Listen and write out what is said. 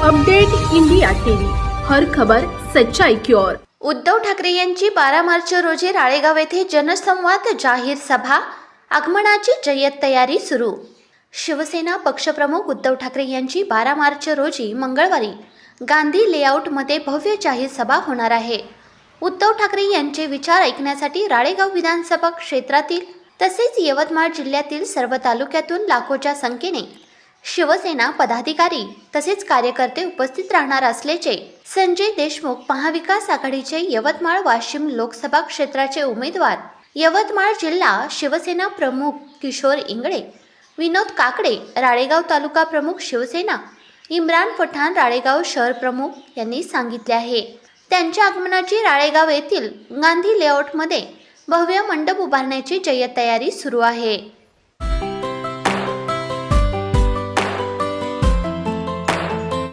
Update India TV हर खबर सच्चाई की ओर. उद्धव ठाकरे यांची बारा मार्च रोजी राळेगाव येथे जनसंवाद जाहीर सभा आगमनाची जय्यत तयारी सुरू. शिवसेना पक्षप्रमुख उद्धव ठाकरे यांची बारा मार्च रोजी मंगळवारी गांधी लेआउटमध्ये भव्य जाहीर सभा होणार आहे. उद्धव ठाकरे यांचे विचार ऐकण्यासाठी राळेगाव विधानसभा क्षेत्रातील तसेच यवतमाळ जिल्ह्यातील सर्व तालुक्यातून लाखोच्या संख्येने शिवसेना पदाधिकारी तसेच कार्यकर्ते उपस्थित राहणार असल्याचे संजय देशमुख महाविकास आघाडीचे यवतमाळ वाशिम लोकसभा क्षेत्राचे उमेदवार यवतमाळ जिल्हा शिवसेना प्रमुख किशोर इंगळे विनोद काकडे राळेगाव तालुका प्रमुख शिवसेना इम्रान पठाण राळेगाव शहर प्रमुख यांनी सांगितले आहे. त्यांच्या आगमनाची राळेगाव येथील गांधी लेआउटमध्ये भव्य मंडप उभारण्याची जय्यत तयारी सुरू आहे.